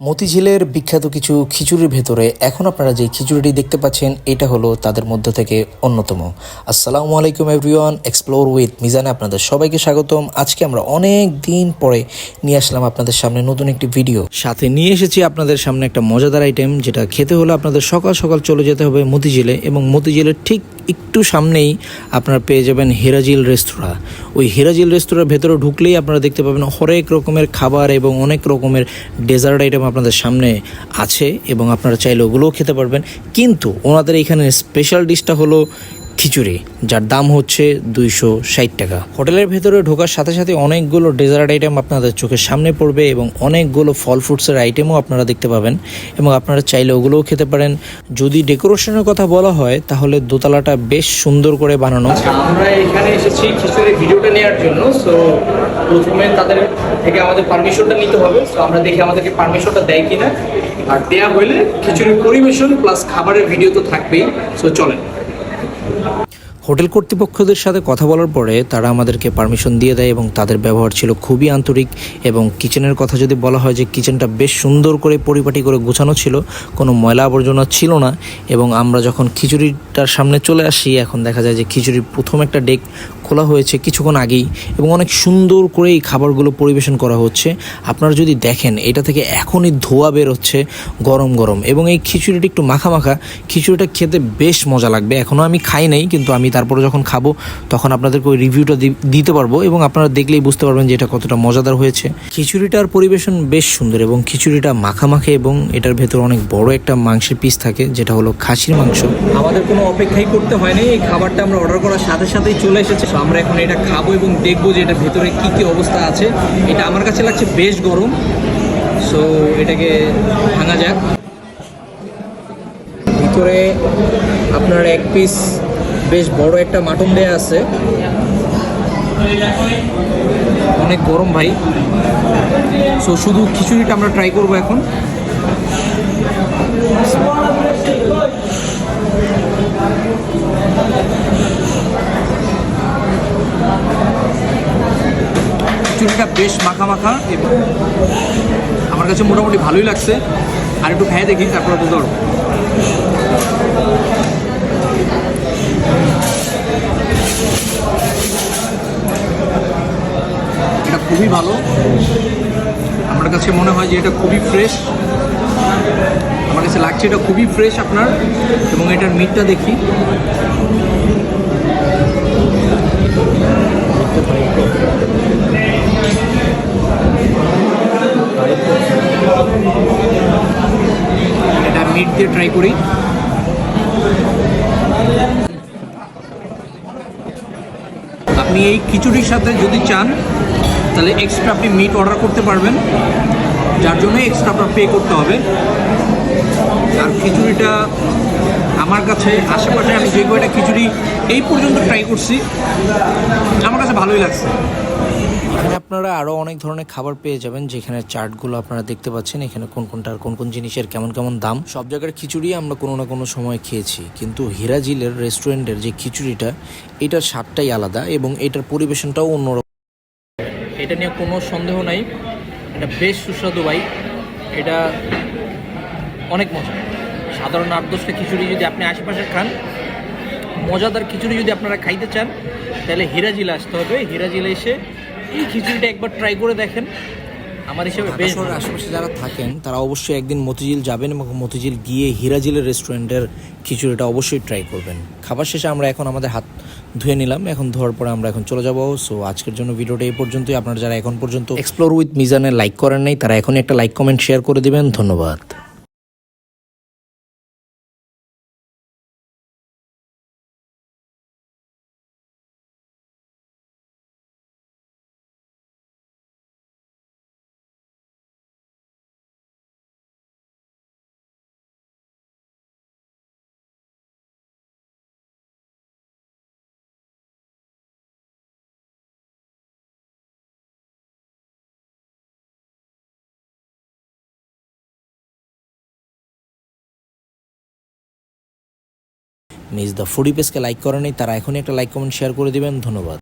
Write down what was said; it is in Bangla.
মতিঝিলের বিখ্যাত কিছু খিচুড়ির ভেতরে এখন আপনারা যে খিচুড়িটি দেখতে পাচ্ছেন, এটা হলো তাদের মধ্য থেকে অন্যতম। আসসালামু আলাইকুম এভরিওয়ান এক্সপ্লোর উইথ মিজানে আপনাদের সবাইকে স্বাগতম। আজকে আমরা অনেক দিন পরে নিয়ে আসলাম আপনাদের সামনে নতুন একটি ভিডিও সাথে নিয়ে এসেছি আপনাদের সামনে একটা মজাদার আইটেম যেটা খেতে হলে আপনাদের সকাল সকাল চলে যেতে হবে মতিঝিলে এবং মতিঝিলের ঠিক একটু সামনেই আপনারা পেয়ে যাবেন হেরাজিল রেস্তোরাঁ। ওই হেরাজিল রেস্তোরাঁর ভেতরে ঢুকলেই আপনারা দেখতে পাবেন হরেক রকমের খাবার এবং অনেক রকমের ডেজার্ট আইটেম আপনাদের সামনে আছে এবং আপনারা চাইলে ওগুলোও খেতে পারবেন। কিন্তু ওনাদের এখানে স্পেশাল ডিশটা হলো খিচুড়ি, যার দাম হচ্ছে দুইশো ষাট টাকা। হোটেলের ভেতরে ঢোকার সাথে সাথে অনেকগুলো ডেজার্ট আইটেম আপনাদের চোখের সামনে পড়বে এবং অনেকগুলো ফল ফ্রুটসের আইটেমও আপনারা দেখতে পাবেন এবং আপনারা চাইলে ওগুলোও খেতে পারেন। যদি ডেকোরেশনের কথা বলা হয়, তাহলে দোতলাটা বেশ সুন্দর করে বানানো। আচ্ছা আমরা এখানে এসেছি খিচুড়ির ভিডিওটা নেওয়ার জন্য। সো প্রথমে তাদের থেকে আমাদের পারমিশনটা নিতে হবে। সো আমরা দেখি আমাদেরকে পারমিশনটা দেয় কিনা। আর দেয়া হলে খিচুড়ির পরিবেশন প্লাস খাবারের ভিডিও তো থাকবেই। সো চলেন। হোটেল কর্তৃপক্ষদের সাথে কথা বলার পরে তারা আমাদেরকে পারমিশন দিয়ে দেয় এবং তাদের ব্যবহার ছিল খুবই আন্তরিক এবং কিচেনের কথা যদি বলা হয় যে কিচেনটা বেশ সুন্দর করে পরিপাটি করে গোছানো ছিল, কোনো ময়লা আবর্জনা ছিল না এবং আমরা যখন খিচুড়িটার সামনে চলে আসি, এখন দেখা যায় যে খিচুড়ির প্রথম একটা ডেক খোলা হয়েছে কিছুক্ষণ আগেই এবং অনেক সুন্দর করে এই খাবারগুলো পরিবেশন করা হচ্ছে। আপনারা যদি দেখেন, এটা থেকে এখনই ধোয়া বের হচ্ছে গরম গরম এবং এই খিচুড়িটা একটু মাখা মাখা। খিচুড়িটা খেতে বেশ মজা লাগবে। এখনও আমি খাই নাই, কিন্তু আমি তারপরে যখন খাব, তখন আপনাদেরকে ওই রিভিউটা দিতে পারব এবং আপনারা দেখলেই বুঝতে পারবেন যে এটা কতটা মজাদার হয়েছে। খিচুড়িটার পরিবেশন বেশ সুন্দর এবং খিচুড়িটা মাখা মাখে এবং এটার ভেতর অনেক বড় একটা মাংসের পিস থাকে, যেটা হলো খাসির মাংস। আমাদের কোনো অপেক্ষাই করতে হয়নি, এই খাবারটা আমরা অর্ডার করার সাথে সাথেই চলে এসেছে। আমরা এখন এটা খাব এবং দেখব যে এটা ভেতরে কি কি অবস্থা আছে। এটা আমার কাছে লাগছে বেশ গরম। সো এটাকে ভাঙা যাক। ভিতরে আপনার এক পিস বেশ বড় একটা মাটন দেয়া আছে। অনেক গরম ভাই। সো শুধু খিচুড়িটা আমরা ট্রাই করব এখন। খিচুড়িটা বেশ মাখা মাখা এবং আমার কাছে মোটামুটি ভালোই লাগছে। আর একটু খেয়ে দেখি, তারপরে বুঝতে পারব এটা খুবই ভালো। আমার কাছে মনে হয় যে এটা খুবই ফ্রেশ আমার কাছে লাগছে এটা খুবই ফ্রেশ আপনার, এবং এটার মিটটা দেখি। এটা মিট দিয়ে ট্রাই করি। আপনি এই খিচুড়ির সাথে যদি চান তাহলে এক্সট্রা আপনি মিট অর্ডার করতে পারবেন। যার জন্য এক্সট্রা আপনার পে করতে হবে। আর খিচুড়িটা আমার কাছে, আশেপাশে আমি যে কয়টা খিচুড়ি এই পর্যন্ত ট্রাই করছি, আমার কাছে ভালোই লাগছে। এখানে আপনারা আরও অনেক ধরনের খাবার পেয়ে যাবেন, যেখানে চার্টগুলো আপনারা দেখতে পাচ্ছেন, এখানে কোন কোনটার কোন কোন জিনিসের কেমন কেমন দাম। সব জায়গার খিচুড়ি আমরা কোনো না কোনো সময় খেয়েছি, কিন্তু হিরাজিলের রেস্টুরেন্টের যে খিচুড়িটা, এটার স্বাদটাই আলাদা এবং এটার পরিবেশনটাও অন্যরকম। এটা নিয়ে কোনো সন্দেহ নাই। এটা বেশ সুস্বাদু ভাই। এটা অনেক মজা। সাধারণ আট দশটা খিচুড়ি যদি আপনি আশেপাশে খান, মজাদার খিচুড়ি যদি আপনারা খাইতে চান, তাহলে হিরাজিলে আসতে হবে। হিরাজিলে এসে এই খিচুড়িটা একবার ট্রাই করে দেখেন। আমার হিসেবে বেশ আশেপাশে যারা থাকেন তারা অবশ্যই একদিন মতিঝিল যাবেন এবং মতিঝিল গিয়ে হিরাজিলের রেস্টুরেন্টের খিচুড়িটা অবশ্যই ট্রাই করবেন। খাবার শেষে আমরা এখন আমাদের হাত ধুয়ে নিলাম এখন ধোয়ার পরে আমরা এখন চলে যাব। সো আজকের জন্য ভিডিওটা এই পর্যন্তই। আপনারা যারা এখন পর্যন্ত এক্সপ্লোর উইথ মিজানে লাইক করেন নাই তারা এখন একটা লাইক কমেন্ট শেয়ার করে দেবেন। ধন্যবাদ। মিস দ্য ফুডি পেজকে লাইক করেনি তারা এখনই একটা লাইক, কমেন্ট শেয়ার করে দেবেন। ধন্যবাদ।